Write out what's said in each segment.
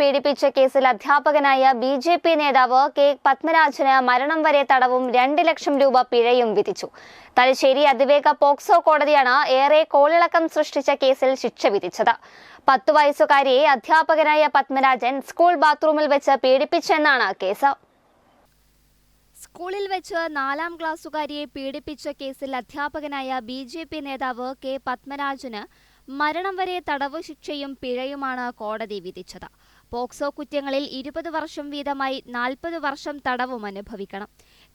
പീഡിപ്പിച്ച കേസിൽ അധ്യാപകനായ ബി ജെ പി നേതാവ് കെ പത്മരാജന് മരണം വരെ തടവും രണ്ട് ലക്ഷം രൂപ പിഴയും വിധിച്ചു. തലശ്ശേരി അതിവേഗ പോക്സോ കോടതിയാണ് ഏറെ കോളിളക്കം സൃഷ്ടിച്ച കേസിൽ ശിക്ഷ വിധിച്ചത്. പത്തു വയസ്സുകാരിയെ അധ്യാപകനായ പത്മരാജൻ സ്കൂൾ ബാത്റൂമിൽ വെച്ച് പീഡിപ്പിച്ചെന്നാണ് കേസ്. സ്കൂളിൽ വെച്ച് നാലാം ക്ലാസ്സുകാരിയെ പീഡിപ്പിച്ച കേസിൽ അധ്യാപകനായ ബി നേതാവ് കെ പത്മരാജന് മരണം വരെ തടവ് ശിക്ഷയും പിഴയുമാണ് കോടതി വിധിച്ചത്. പോക്സോ കുറ്റങ്ങളിൽ ഇരുപത് വർഷം വീതമായി നാൽപ്പത് വർഷം തടവും അനുഭവിക്കണം.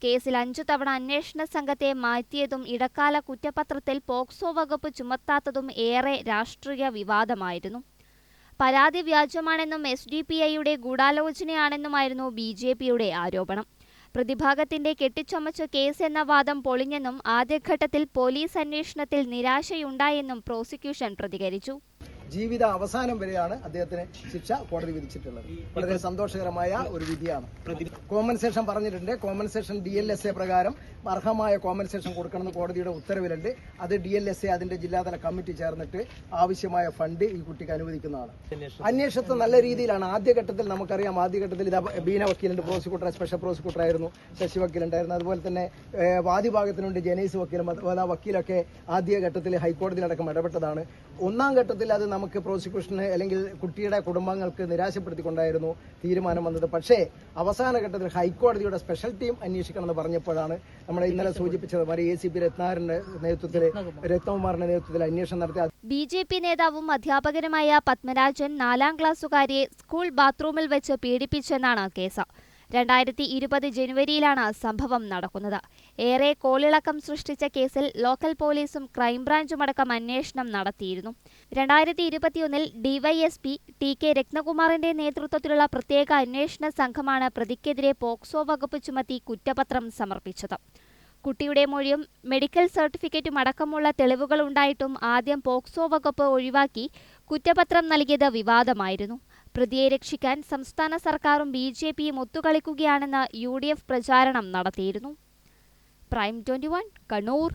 കേസിൽ അഞ്ചു തവണ അന്വേഷണ സംഘത്തെ മാറ്റിയതും ഇടക്കാല കുറ്റപത്രത്തിൽ പോക്സോ വകുപ്പ് ചുമത്താത്തതും ഏറെ രാഷ്ട്രീയ വിവാദമായിരുന്നു. പരാതി വ്യാജമാണെന്നും എസ് ഡി പി ഐയുടെ ഗൂഢാലോചനയാണെന്നുമായിരുന്നു ബി ജെ പിയുടെ ആരോപണം. പ്രതിഭാഗത്തിന്റെ കെട്ടിച്ചമച്ച കേസ് എന്ന വാദം പൊളിഞ്ഞെന്നും ആദ്യഘട്ടത്തിൽ പോലീസ് അന്വേഷണത്തിൽ നിരാശയുണ്ടായെന്നും പ്രോസിക്യൂഷൻ പ്രതികരിച്ചു ജീവിത അവസാനം വരെയാണ് അദ്ദേഹത്തിന് ശിക്ഷ കോടതി വിധിച്ചിട്ടുള്ളത്. വളരെ സന്തോഷകരമായ ഒരു വിധിയാണ്. കോമ്പൻസേഷൻ പറഞ്ഞിട്ടുണ്ട്. Compensation D L S A പ്രകാരം അർഹമായ കോമ്പൻസേഷൻ കൊടുക്കണമെന്ന് കോടതിയുടെ ഉത്തരവിലുണ്ട്. അത് ഡി എൽ എസ് എ അതിന്റെ ജില്ലാതല കമ്മിറ്റി ചേർന്നിട്ട് ആവശ്യമായ ഫണ്ട് ഈ കുട്ടിക്ക് അനുവദിക്കുന്നതാണ്. അന്വേഷണത്തെ നല്ല രീതിയിലാണ്. ആദ്യഘട്ടത്തിൽ നമുക്കറിയാം. ആദ്യഘട്ടത്തിൽ ഇത് ബീന വക്കീലുണ്ട് പ്രോസിക്യൂട്ടർ സ്പെഷ്യൽ പ്രോസിക്യൂട്ടർ ആയിരുന്നു ശശി വക്കീലുണ്ടായിരുന്നു അതുപോലെ തന്നെ വാദി വാദിഭാഗത്തിനുണ്ട് ജനീസ് വക്കീലും. അതുപോലെ ആ വക്കീലൊക്കെ ആദ്യഘട്ടത്തിൽ ഹൈക്കോടതിയിലടക്കം ഇടപെട്ടതാണ്. ഒന്നാം ഘട്ടത്തിൽ അത് നമുക്ക് പ്രോസിക്യൂഷന് അല്ലെങ്കിൽ കുട്ടിയുടെ കുടുംബങ്ങൾക്ക് നിരാശപ്പെടുത്തിക്കൊണ്ടായിരുന്നു തീരുമാനം വന്നത്. പക്ഷേ അവസാന ഘട്ടത്തിൽ ഹൈക്കോടതിയുടെ സ്പെഷ്യൽ ടീം അന്വേഷിക്കണം എന്ന് പറഞ്ഞപ്പോഴാണ് നമ്മളെ ഇന്നലെ സൂചിപ്പിച്ചത്. മാറി എ സി പി രത്നാകരന്റെ നേതൃത്വത്തിൽ രത്നകുമാറിന്റെ നേതൃത്വത്തിൽ അന്വേഷണം നടത്തി ബി ജെ പി നേതാവും അധ്യാപകനുമായ പത്മരാജൻ നാലാം ക്ലാസ്സുകാരിയെ സ്കൂൾ ബാത്റൂമിൽ വെച്ച് പീഡിപ്പിച്ചെന്നാണ് കേസ്. രണ്ടായിരത്തി ഇരുപത് ജനുവരിയിലാണ് സംഭവം നടക്കുന്നത്. ഏറെ കോളിളക്കം സൃഷ്ടിച്ച കേസിൽ ലോക്കൽ പോലീസും ക്രൈംബ്രാഞ്ചുമടക്കം അന്വേഷണം നടത്തിയിരുന്നു. രണ്ടായിരത്തി ഇരുപത്തിയൊന്നിൽ ഡിവൈഎസ്പി ടി കെ രത്നകുമാറിന്റെ നേതൃത്വത്തിലുള്ള പ്രത്യേക അന്വേഷണ സംഘമാണ് പ്രതിക്കെതിരെ പോക്സോ വകുപ്പ് ചുമത്തി കുറ്റപത്രം സമർപ്പിച്ചത്. കുട്ടിയുടെ മൊഴിയും മെഡിക്കൽ സർട്ടിഫിക്കറ്റും അടക്കമുള്ള തെളിവുകൾ ഉണ്ടായിട്ടും ആദ്യം പോക്സോ വകുപ്പ് ഒഴിവാക്കി കുറ്റപത്രം നൽകിയത് വിവാദമായിരുന്നു. പ്രതിയെ രക്ഷിക്കാൻ സംസ്ഥാന സർക്കാരും ബി ജെ പിയും ഒത്തുകളിക്കുകയാണെന്ന് യു ഡി എഫ് പ്രചാരണം നടത്തിയിരുന്നു. Prime twenty one Kannur